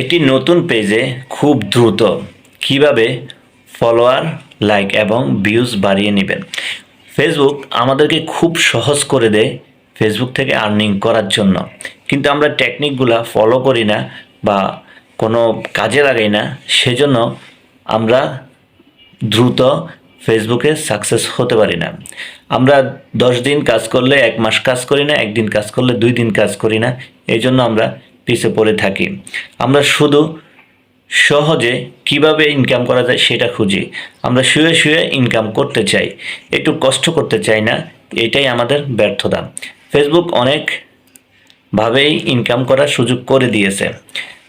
একটি নতুন পেজে খুব দ্রুত কীভাবে ফলোয়ার লাইক এবং ভিউজ বাড়িয়ে নেবেন। ফেসবুক আমাদেরকে খুব সহজ করে দেয় ফেসবুক থেকে আর্নিং করার জন্য। কিন্তু আমরা টেকনিকগুলা ফলো করি না বা কোনো কাজে লাগাই না, সেজন্য আমরা দ্রুত ফেসবুকে সাকসেস হতে পারি না। আমরা দশ দিন কাজ করলে এক মাস কাজ করি না, একদিন কাজ করলে দুই দিন কাজ করি না এই জন্য আমরা পিছিয়ে পড়ে থাকি। আমরা শুধু সহজে কীভাবে ইনকাম করা যায় সেটা খুঁজি। আমরা শুয়ে শুয়ে ইনকাম করতে চাই, একটু কষ্ট করতে চাই না, এটাই আমাদের ব্যর্থতা। ফেসবুক অনেক ভাবেই ইনকাম করার সুযোগ করে দিয়েছে।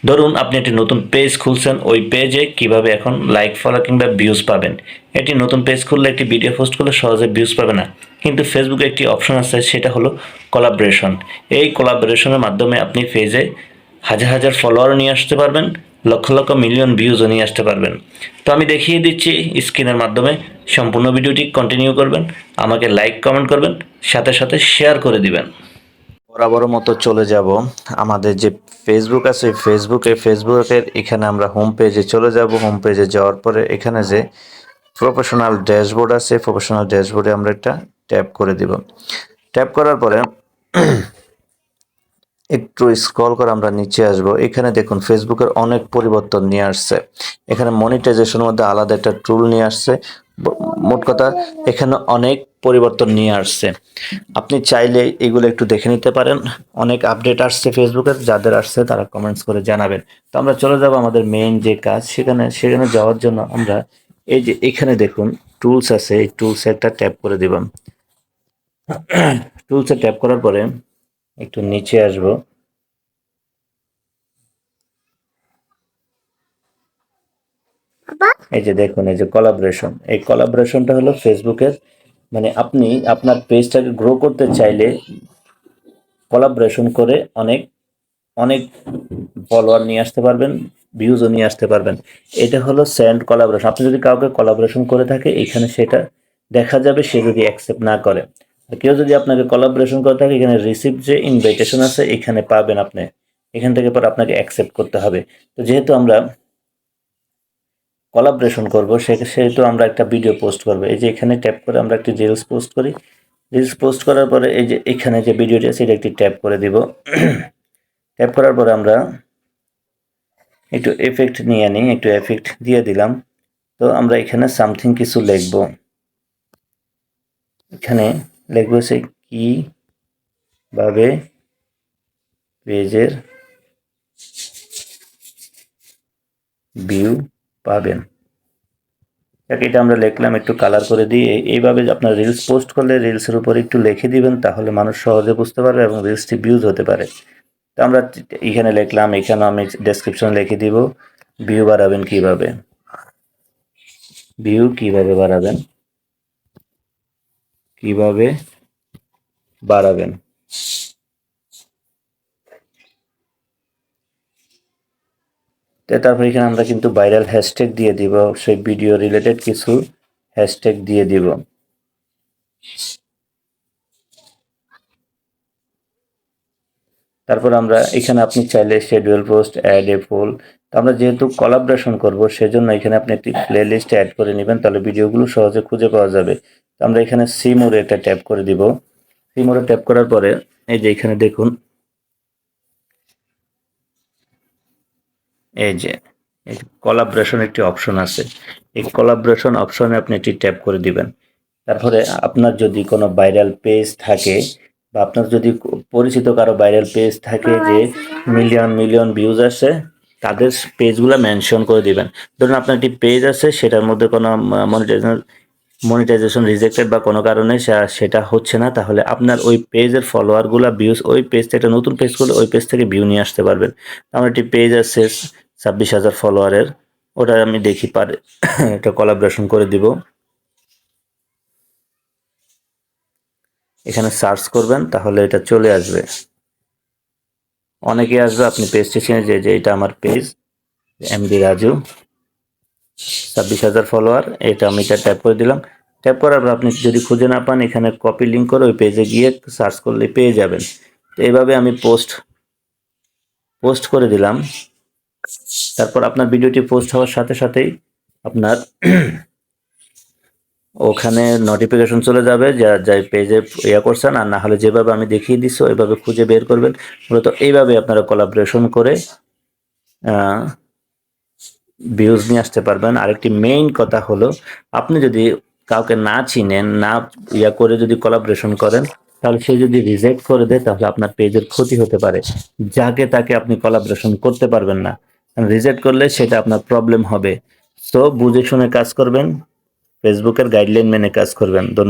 ধরুন, আপনি একটি নতুন পেজ খুলছেন, ওই পেজে কীভাবে এখন লাইক ফলো কিংবা ভিউজ পাবেন? একটি নতুন পেজ খুললে একটি ভিডিও পোস্ট করলে সহজে ভিউজ পাবে না। কিন্তু ফেসবুকে একটি অপশন আছে, সেটা হলো কোলাবরেশন এই কোলাবরেশনের মাধ্যমে আপনি পেজে হাজার হাজার ফলোয়ার নিয়ে আসতে পারবেন, লক্ষ লক্ষ মিলিয়ন ভিউজও নিয়ে আসতে পারবেন। তো আমি দেখিয়ে দিচ্ছি স্ক্রিনের মাধ্যমে সম্পূর্ণ ভিডিওটি কন্টিনিউ করবেন, আমাকে লাইক কমেন্ট করবেন, সাথে সাথে শেয়ার করে দিবেন। বরাবর মতো চলে যাব আমাদের যে ফেসবুক আছে ফেসবুকে ফেসবুকের এখানে আমরা হোম পেজে চলে যাব। হোম পেজে যাওয়ার পরে এখানে যে প্রফেশনাল ড্যাশবোর্ড আছে প্রফেশনাল ড্যাশবোর্ডে আমরা একটা ট্যাপ করে দিব। ট্যাপ করার পরে একটু স্ক্রল করে আমরা নিচে আসব। এখানে দেখুন ফেসবুকের অনেক পরিবর্তন নিয়ে আসছে। এখানে মনিটাইজেশনের মধ্যে আলাদা একটা টুল নিয়ে আসছে। মোট কথা, এখানে অনেক পরিবর্তন নিয়ে আসছে। আপনি চাইলে এগুলো একটু দেখে নিতে পারেন। অনেক আপডেট আসছে ফেসবুকের যাদের আসছে তারা কমেন্টস করে জানাবেন। তো আমরা চলে যাব আমাদের মেইন যে কাজ, সেখানে সেখানে যাওয়ার জন্য আমরা এই যে এখানে দেখুন টুলস আছে। এই টুলসে একটা ট্যাপ করে দিবাম টুলসে ট্যাপ করার পরে একটু নিচে আসব। এই যে দেখুন এই যে কোলাবরেশন এই কোলাবরেশনটা হলো ফেসবুকের মানে আপনি আপনার পেজটাকে গ্রো করতে চাইলে কোলাবরেশন করে অনেক অনেক ফলোয়ার নিয়ে আসতে পারবেন ভিউজও নিয়ে আসতে পারবেন। এটা হলো স্যান্ড কোলাবরেশন আপনি যদি কাউকে কোলাবরেশন করে থাকে এখানে সেটা দেখা যাবে সে যদি অ্যাকসেপ্ট না করে। কেউ যদি আপনাকে কোলাবরেশন করে থাকে, এখানে রিসিভ যে ইনভাইটেশন আছে, এখানে পাবেন আপনি। এখান থেকে পর আপনাকে অ্যাকসেপ্ট করতে হবে। তো যেহেতু আমরা কোলাবরেশন করব সেহেতু আমরা একটা ভিডিও পোস্ট করব। এই যে এখানে ট্যাপ করে আমরা একটি রিলস পোস্ট করি। রিলস পোস্ট করার পরে এই যে এখানে যে ভিডিওটি আছে এটা একটি ট্যাপ করে দিব। ট্যাপ করার পরে আমরা একটু এফেক্ট নিয়ে নিই, একটু এফেক্ট দিয়ে দিলাম। তো আমরা এখানে সামথিং কিছু লিখব। এখানে লিখব সে কীভাবে পেজের ভিউ পাবেন? যাক, এটা আমরা লিখলাম, একটু কালার করে এই- এইভাবে আপনার রিলস পোস্ট করলে রিলসের উপর একটু লিখে দিবেন, তাহলে মানুষ সহজে বুঝতে পারবে এবং রিলসটি ভিউজ হতে পারে। তো আমরা এখানে লিখলাম, এখানে আমি ডেসক্রিপশন লিখে দিব। ভিউ বাড়াবেন কীভাবে? ভিউ কীভাবে বাড়াবেন? কীভাবে বাড়াবেন? তারপর এখানে আমরা কিন্তু ভাইরাল হ্যাশট্যাগ দিয়ে দিব, সেই ভিডিও রিলেটেড কিছু হ্যাশট্যাগ দিয়ে দিব। তারপর আমরা এখানে আপনি চাইলে শিডিউল পোস্ট অ্যাড এ ফুল তো আমরা যেহেতু কোলাবরেশন করব, সেজন্য এখানে আপনি একটি প্লে লিস্ট অ্যাড করে নেবেন, তাহলে ভিডিওগুলো সহজে খুঁজে পাওয়া যাবে। তো আমরা এখানে সিমোরে একটা ট্যাপ করে দিব। সিমোরে ট্যাপ করার পরে, এই যে এখানে দেখুন। এই যে কোলাবরেশন একটি অপশন আছে। এই কোলাবরেশন অপশনে আপনি একটি ট্যাপ করে দিবেন। তারপরে আপনার যদি কোনো ভাইরাল পেজ থাকে বা আপনার যদি পরিচিত কারও ভাইরাল পেজ থাকে যে মিলিয়ন মিলিয়ন ভিউজ আসে তাদের পেজগুলো মেনশন করে দিবেন। ধরুন আপনার একটি পেজ আছে সেটার মধ্যে কোনো মনিটাইজেশন মনিটাইজেশন রিজেক্টেড বা কোনো কারণে সেটা হচ্ছে না তাহলে আপনার ওই পেজের ফলোয়ারগুলো ভিউজ ওই পেজ থেকে একটা নতুন পেজ করলে ওই পেজ থেকে ভিউ নিয়ে আসতে পারবেন। আমার একটি পেজ আছে ছাব্বিশ হাজার ফলোয়ারের ওটা আমি দেখি পারে একটা কোলাবরেশন করে দিব। এখানে সার্চ করবেন, তাহলে এটা চলে আসবে। অনেকে আসবে, আপনি পেজটি চিনে যে যে এটা আমার পেজ এমডি রাজু, ছাব্বিশ হাজার ফলোয়ার এটা আমি এটা ট্যাপ করে দিলাম। ট্যাপ করার পর আপনি যদি খুঁজে না পান, এখানে কপি লিঙ্ক করে ওই পেজে গিয়ে সার্চ করলে পেয়ে যাবেন। তো এইভাবে আমি পোস্ট পোস্ট করে দিলাম। তারপর আপনার ভিডিওটি পোস্ট হওয়ার সাথে সাথেই আপনার ওখানে নোটিফিকেশন চলে যাবে, যা, যাই পেজে ইয়া করছেন, আর না হলে যেভাবে আমি দেখিয়ে দিচ্ছি ওইভাবে খুঁজে বের করবেন। মূলত এইভাবে আপনারা কোলাবরেশন করে ভিউজ নিয়ে আসতে পারবেন। আরেকটি মেইন কথা হলো, আপনি যদি কাউকে না চিনেন, না ইয়া করে যদি কোলাবরেশন করেন, তাহলে সে যদি রিজেক্ট করে দেয়, তাহলে আপনার পেজের ক্ষতি হতে পারে, যাকে তাকে আপনি কোলাবরেশন করতে পারবেন না। রিজেক্ট করলে সেটা আপনার প্রবলেম হবে। সো বুঝে শুনে কাজ করবেন। ফেসবুকের গাইডলাইন মেনে কাজ করবেন ধন্যবাদ